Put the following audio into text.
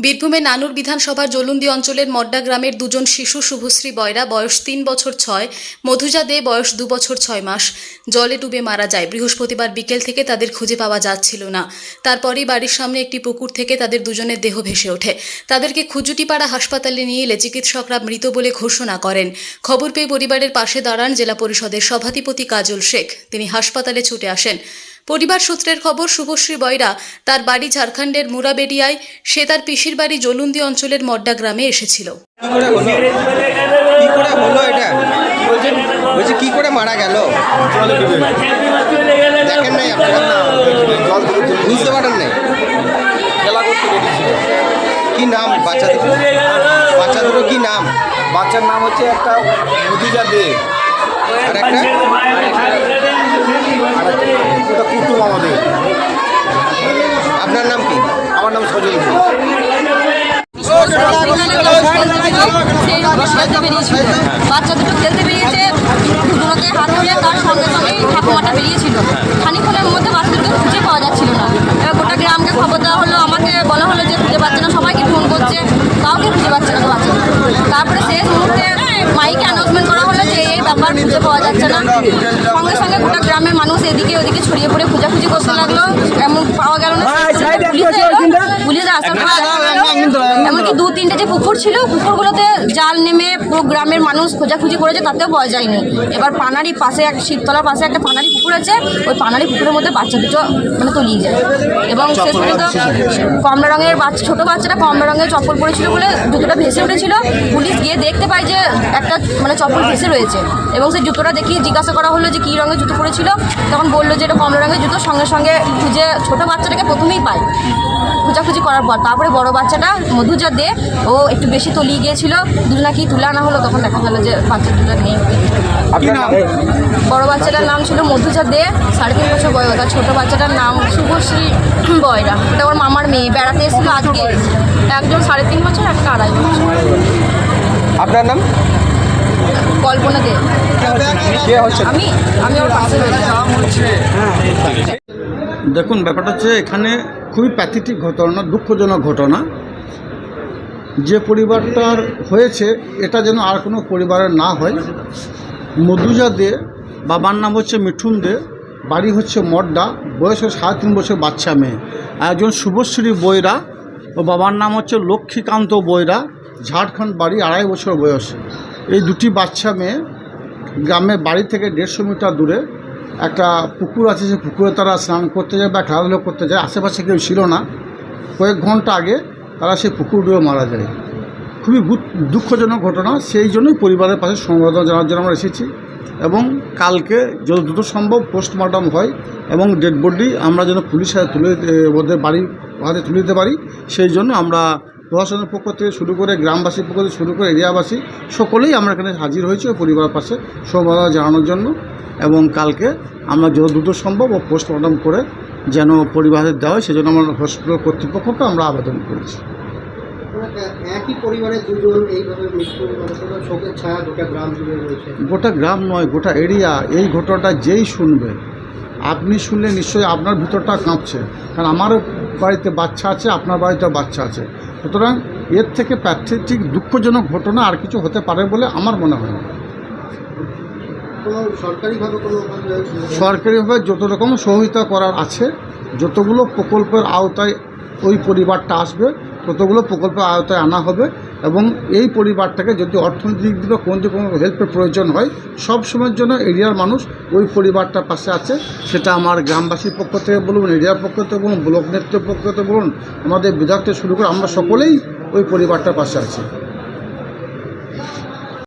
বীরভূমে নানুর বিধানসভার জলুন্দি অঞ্চলের মড্ডা গ্রামের দুজন শিশু শুভশ্রী বয়রা, বয়স তিন বছর ছয়, মধুজা দে, বয়স দু বছর ছয় মাস। জলে ডুবে মারা যায়। বৃহস্পতিবার বিকেল থেকে তাদের খুঁজে পাওয়া যাচ্ছিল না। তারপরই বাড়ির সামনে একটি পুকুর থেকে তাদের দুজনের দেহ ভেসে ওঠে। তাদেরকে খুজুটিপাড়া হাসপাতালে নিয়ে এলে চিকিৎসকরা মৃত বলে ঘোষণা করেন। খবর পেয়ে পরিবারের পাশে দাঁড়ান জেলা পরিষদের সভাধিপতি কাজল শেখ। তিনি হাসপাতালে ছুটে আসেন। পরিবার সূত্রের খবর শুভশ্রী বয়রা তার বাড়ি ঝাড়খণ্ডের মুরাবেডিয়ায়। সে তার পিসির বাড়ি জলুন্দি অঞ্চলের মড্ডা গ্রামে এসেছিল। কি করে মারা গেল দেখেন নাই আপনারা বুঝতে পারেন নাই কি নাম কি নাম বাচ্চার নাম হচ্ছে একটা মধুজা দে। আর একটা? আপনার নাম কি? আমার নাম সজল বাচ্চা দুটো খেলতে বেরিয়েছে দুটোকে হাত তুলে তার সঙ্গে সঙ্গেই ঠাকুমাটা বেরিয়েছিল খানিক্ষণের মধ্যে বাচ্চা দুটো খুঁজে পাওয়া যাচ্ছিল না এবার গোটা গ্রামকে খবর দেওয়া হলো আমাকে বলা হলো যে খুঁজে পাচ্ছে না সবাইকে ফোন করছে কাউকে খুঁজে পাচ্ছে না বাচ্চা তারপরে শেষ মুহূর্তে মাইকে অ্যানাউন্সমেন্ট করা হলো যে এই ব্যাপার খুঁজে পাওয়া যাচ্ছে না সঙ্গে সঙ্গে গোটা গ্রামের মানুষ এদিকে ওদিকে ছড়িয়ে পড়ে খোঁজাখুঁজি করতে লাগল। এমন পাওয়া গেল না। পুলিশ পুলিশ আসার পর এমনকি দু তিনটে যে পুকুর ছিল পুকুরগুলোতে জাল নেমে পুরো গ্রামের মানুষ খোঁজাখুঁজি করেছে তাতেও পাওয়া যায়নি। এবার পানারি পাশে এক শীততলার পাশে একটা পানারি পুকুর আছে ওই পানারি পুকুরের মধ্যে বাচ্চা দুটো মানে তলিয়ে যায়। এবং শেষ পর্যন্ত কমলা রঙের বাচ্চা ছোটো বাচ্চাটা কমলা রঙের চপ্পল পরেছিল বলে জুতোটা ভেসে উঠেছিল। পুলিশ গিয়ে দেখতে পায় যে একটা মানে চপ্পল ভেসে রয়েছে। এবং সেই জুতোটা দেখিয়ে জিজ্ঞাসা করা হলো যে কী রঙের জুতো পরেছিল। তখন বলল যে এটা কমলা রঙের জুতো সঙ্গে সঙ্গে খুঁজে ছোটো বাচ্চাটাকে প্রথমেই পায়। খোঁজাখুঁজি করার পর তারপরে বড় বাচ্চাটা মধুজা দে ও একটু বেশি তলিয়ে গিয়েছিল। দুটো নাকি তুলে আনা হলো তখন দেখা গেল যে বাচ্চা দুটো নেই। আপনার নাম? বড় বাচ্চাটার নাম ছিল মধুজা দে সাড়ে তিন বছর বয়স। আর ছোটো বাচ্চাটার নাম শুভশ্রী বয়রা। এটা ওর মামার মেয়ে বেড়াতে এসেছিল আজকে। একজন সাড়ে তিন বছর একটা আড়াই বছর। আপনার নাম? কল্পনা দে। কে আমি আমি ওর পাশে দেখুন ব্যাপারটা হচ্ছে এখানে খুবই প্যাথেটিক ঘটনা দুঃখজনক ঘটনা। যে পরিবারটার হয়েছে, এটা যেন আর কোনো পরিবারের না হয়। মধুজা দে, বাবার নাম হচ্ছে মিঠুন দে, বাড়ি হচ্ছে মড্ডা, বয়স সাড়ে তিন বছর বাচ্চা মেয়ে। একজন শুভশ্রী বৈরা, ও বাবার নাম হচ্ছে লক্ষ্মীকান্ত বৈরা, ঝাড়খণ্ড বাড়ি আড়াই বছর বয়স। এই দুটি বাচ্চা মেয়ে গ্রামের বাড়ি থেকে দেড়শো মিটার দূরে একটা পুকুর আছে, সেই পুকুরে তারা স্নান করতে যায় বা খেলাধুলো করতে যায়। আশেপাশে কেউ ছিল না। কয়েক ঘণ্টা আগে তারা সেই পুকুর ডুবে মারা যায়। খুবই দুঃখজনক ঘটনা। সেই জন্যই পরিবারের পাশে সংবর্ধনা জানার জন্য আমরা এসেছি। এবং কালকে যত দ্রুত সম্ভব পোস্টমর্টম হয় এবং ডেড বডি আমরা যেন পুলিশ হাতে তুলে ওদের বাড়ি হাতে তুলে দিতে পারি, সেই জন্য আমরা প্রশাসনের পক্ষ থেকে শুরু করে গ্রামবাসীর পক্ষ থেকে শুরু করে এরিয়াবাসী সকলেই আমরা এখানে হাজির হয়েছি পরিবারের পাশে সমবেদনা জানানোর জন্য। এবং কালকে আমরা যত দ্রুত সম্ভব ও পোস্টমর্টম করে যেন পরিবারের দেওয়া হয়, সেজন্য আমরা হসপিটাল কর্তৃপক্ষকে আমরা আবেদন করেছি। একই পরিবারের দুজন এইভাবে মৃত্যু মানে শোকের ছায়া গোটা গ্রাম জুড়ে রয়েছে। গোটা গ্রাম নয় গোটা এরিয়া এই ঘটনাটা যেই শুনবে আপনি শুনলে নিশ্চয়ই আপনার ভিতরটা কাঁপছে। কারণ আমারও বাড়িতে বাচ্চা আছে আপনার বাড়িতেও বাচ্চা আছে। সুতরাং এর থেকে প্যাথেটিক দুঃখজনক ঘটনা আর কিছু হতে পারে বলে আমার মনে হয় না। সরকারিভাবে সরকারিভাবে যত রকম সহযোগিতা করার আছে যতগুলো প্রকল্পের আওতায় ওই পরিবারটা আসবে ততগুলো প্রকল্প আওতায় আনা হবে এবং এই পরিবারটাকে যদি অর্থনৈতিক দিকে কোন যে কোনো হেল্পের প্রয়োজন হয়, সব সময়ের জন্য এরিয়ার মানুষ ওই পরিবারটার পাশে আছে। সেটা আমার গ্রামবাসীর পক্ষ থেকে বলুন, এরিয়ার পক্ষ থেকে বলুন, ব্লক নেতৃত্বের পক্ষ থেকে বলুন, আমাদের বিধায়ক থেকে শুরু করে আমরা সকলেই ওই পরিবারটার পাশে আছি।